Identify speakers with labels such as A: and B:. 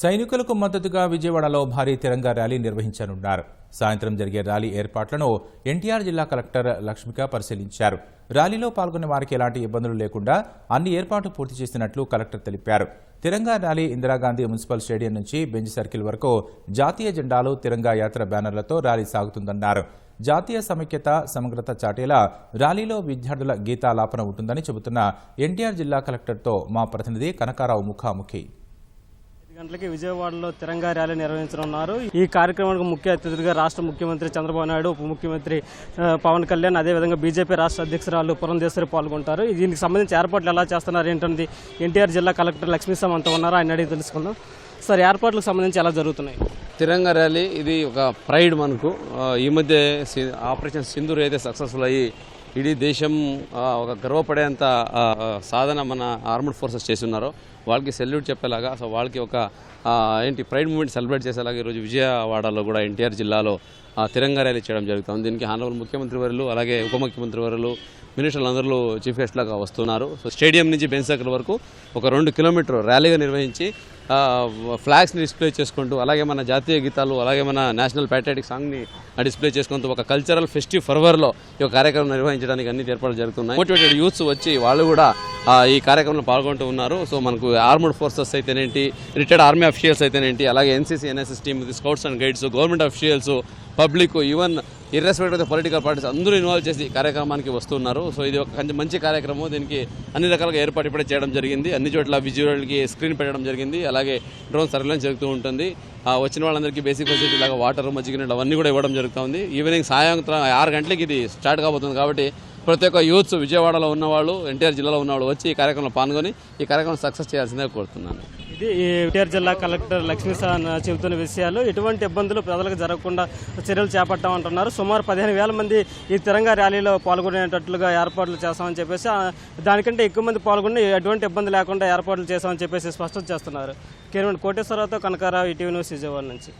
A: సైనికులకు మద్దతుగా విజయవాడలో భారీ తిరంగా ర్యాలీ నిర్వహించనున్నారు. సాయంత్రం జరిగే ర్యాలీ ఏర్పాట్లను ఎన్టీఆర్ జిల్లా కలెక్టర్ లక్ష్మిక పరిశీలించారు. ర్యాలీలో పాల్గొన్న వారికి ఎలాంటి ఇబ్బందులు లేకుండా అన్ని ఏర్పాట్లు పూర్తి చేసినట్లు కలెక్టర్ తెలిపారు. Tiranga rally Indira Gandhi municipal stadium నుంచి బెంజ్ సర్కిల్ వరకు జాతీయ జెండాలు తిరంగా యాత్ర బ్యానర్లతో ర్యాలీ సాగుతుందన్నారు. జాతీయ సమైక్యత సమగ్రత చాటేలా ర్యాలీలో విద్యార్థుల గీతాలాపన ఉంటుందని చెబుతున్న ఎన్టీఆర్ జిల్లా కలెక్టర్తో మా ప్రతినిధి కనకారావు ముఖాముఖి.
B: గంటలకి విజయవాడలో తిరంగా ర్యాలీ నిర్వహించనున్నారు. ఈ కార్యక్రమానికి ముఖ్య అతిథులుగా రాష్ట్ర ముఖ్యమంత్రి చంద్రబాబు నాయుడు ఉప ముఖ్యమంత్రి పవన్ కళ్యాణ్ అదేవిధంగా బీజేపీ రాష్ట్ర అధ్యక్షురాలు పురంధేశ్వరి పాల్గొంటారు. దీనికి సంబంధించి ఏర్పాట్లు ఎలా చేస్తున్నారు? ఏంటంది ఎన్టీఆర్ జిల్లా కలెక్టర్ లక్ష్మీసం అంతా ఉన్నారు? ఆయన అడిగి తెలుసుకుందాం. సార్ ఏర్పాట్లకు సంబంధించి ఎలా జరుగుతున్నాయి?
C: తిరంగా ర్యాలీ ఇది ఒక ప్రైడ్ మనకు. ఈ మధ్య ఆపరేషన్ సింధూర్ అయితే సక్సెస్ఫుల్ అయ్యి ఇడీ దేశం ఒక గర్వపడేంత సాధన మన ఆర్మడ్ ఫోర్సెస్ చేసి ఉన్నారో వాళ్ళకి సెల్యూట్ చెప్పేలాగా సో వాళ్ళకి ఒక ఏంటి ప్రైడ్ మూమెంట్ సెలబ్రేట్ చేసేలాగా ఈరోజు విజయవాడలో కూడా ఎన్టీఆర్ జిల్లాలో తిరంగా ర్యాలీ చేయడం జరుగుతుంది. దీనికి హానరబుల్ ముఖ్యమంత్రి వర్యులు అలాగే ఉప ముఖ్యమంత్రి వర్యులు మినిస్టర్లు అందరూ చీఫ్ గెస్ట్లాగా వస్తున్నారు. సో స్టేడియం నుంచి బెంచ్ వరకు ఒక రెండు కిలోమీటర్ ర్యాలీగా నిర్వహించి ఫ్లాగ్స్ని డిస్ప్లే చేసుకుంటూ అలాగే మన జాతీయ గీతాలు అలాగే మన నేషనల్ ప్యాట్రియాటిక్ సాంగ్ని డిస్ప్లే చేసుకుంటూ ఒక కల్చరల్ ఫెస్టివ్ ఫర్వర్లో ఈ యొక్క కార్యక్రమం నిర్వహించడానికి అన్ని ఏర్పాట్లు జరుగుతున్నాయి. మోటివేటెడ్ యూత్స్ వచ్చి వాళ్ళు కూడా ఈ కార్యక్రమంలో పాల్గొంటూ ఉన్నారు. సో మనకు ఆర్మడ్ ఫోర్సెస్ అయితేనేంటి రిటైర్డ్ ఆర్మీ అఫీషియల్స్ అయితేనేంటి అలాగే NCC NSS team scouts and guides government officials public even irrespect of political parties అందరూ ఇన్వాల్వ్ చేసి కార్యక్రమానికి వస్తున్నారు. సో ఇది ఒక మంచి కార్యక్రమం. దీనికి అన్ని రకాలుగా ఏర్పాటు ఇప్పుడే చేయడం జరిగింది. అన్ని చోట్ల విజువల్కి స్క్రీన్ పెట్టడం జరిగింది. అలాగే డ్రోన్ సర్వేలెన్స్ జరుగుతూ ఉంటుంది. వచ్చిన వాళ్ళందరికీ బేసిక్ ఫెసిలిటీ లాగా వాటర్ మజ్జిగ అవన్నీ కూడా ఇవ్వడం జరుగుతుంది ఈవినింగ్ సాయంత్రం ఆరు గంటలకి ఇది స్టార్ట్ కాబోతుంది కాబట్టి ప్రతి ఒక్క యూత్స్ విజయవాడలో ఉన్నవాళ్ళు ఎన్టీఆర్ జిల్లాలో ఉన్నవాళ్ళు వచ్చి ఈ కార్యక్రమంలో పాల్గొని ఈ కార్యక్రమం సక్సెస్ చేయాల్సిందే కోరుతున్నాను.
B: ఇది ఎన్టీఆర్ జిల్లా కలెక్టర్ లక్ష్మీసాన్ చెబుతున్న విషయాలు. ఎటువంటి ఇబ్బందులు ప్రజలకు జరగకుండా చర్యలు చేపట్టామంటున్నారు సుమారు పదిహేను వేల మంది ఈ తిరంగా ర్యాలీలో పాల్గొనేటట్లుగా ఏర్పాట్లు చేస్తామని చెప్పేసి దానికంటే ఎక్కువ మంది పాల్గొని ఎటువంటి ఇబ్బంది లేకుండా ఏర్పాట్లు చేస్తామని చెప్పేసి స్పష్టం చేస్తున్నారు. కేరళ కోటేశ్వరరావుతో కనకారావు ఈటీవీ న్యూస్ విజయవాడ నుంచి.